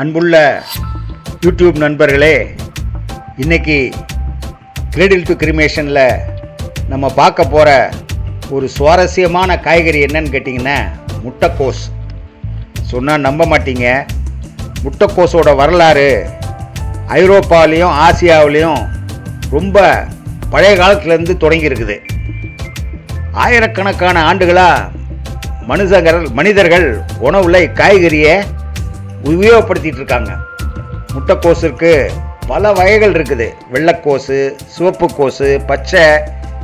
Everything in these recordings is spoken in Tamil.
அன்புள்ள யூடியூப் நண்பர்களே இன்னைக்கு கிரெடில் டு கிரிமேஷனில் நம்ம பார்க்க போகிற ஒரு சுவாரஸ்யமான காய்கறி என்னன்னு கேட்டிங்கன்னா முட்டைக்கோஸ். சொன்னால் நம்ப மாட்டீங்க. முட்டைக்கோஸோட வரலாறு ஐரோப்பாவிலையும் ஆசியாவிலையும் ரொம்ப பழைய காலத்துலேருந்து தொடங்கியிருக்குது. ஆயிரக்கணக்கான ஆண்டுகளாக மனுஷங்கள் மனிதர்கள் உணவில் காய்கறியை உபயோகப்படுத்திட்டு இருக்காங்க முட்டைக்கோஸுக்கு பல வகைகள் இருக்குது. வெள்ளைக்கோசு சிவப்பு கோசு பச்சை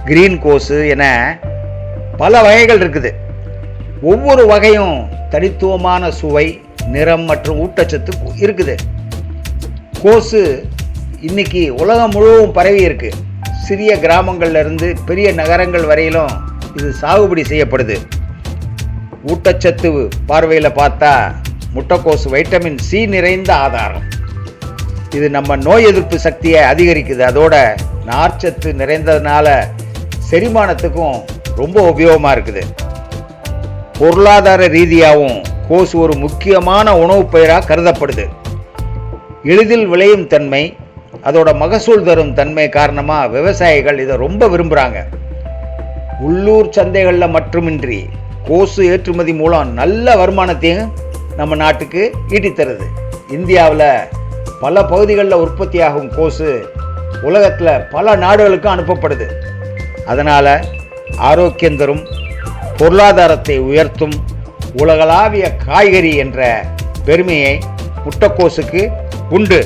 கிரீன் கோசு என பல வகைகள் இருக்குது. ஒவ்வொரு வகையும் தனித்துவமான சுவை நிறம் மற்றும் ஊட்டச்சத்து இருக்குது. கோசு இன்னைக்கு உலகம் முழுவதும் பரவி இருக்கு. சிறிய கிராமங்கள்லேருந்து பெரிய நகரங்கள் வரையிலும் இது சாகுபடி செய்யப்படுது. ஊட்டச்சத்து பார்வையில் பார்த்தா முட்டைக்கோசு வைட்டமின் சி நிறைந்த ஆதாரம். இது நம்ம நோய் எதிர்ப்பு சக்தியை அதிகரிக்குது. அதோட நார்ச்சத்து நிறைந்ததுனால செரிமானத்துக்கும் ரொம்ப உபயோகமாக இருக்குது. பொருளாதார ரீதியாகவும் கோசு ஒரு முக்கியமான உணவுப் பயிராக கருதப்படுது. எளிதில் விளையும் தன்மை அதோட மகசூல் தரும் தன்மை காரணமாக விவசாயிகள் இதை ரொம்ப விரும்புகிறாங்க உள்ளூர் சந்தைகளில் மட்டுமின்றி கோசு ஏற்றுமதி மூலம் நல்ல வருமானத்தையும் நம்ம நாட்டுக்கு ஈட்டித்தருது இந்தியாவில் பல பகுதிகளில் உற்பத்தியாகும் கோசு உலகத்தில் பல நாடுகளுக்கும் அனுப்பப்படுது. அதனால் ஆரோக்கியம் தரும் பொருளாதாரத்தை உயர்த்தும் உலகளாவிய காய்கறி என்ற பெருமையை முட்டைக்கோசுக்கு உண்டு.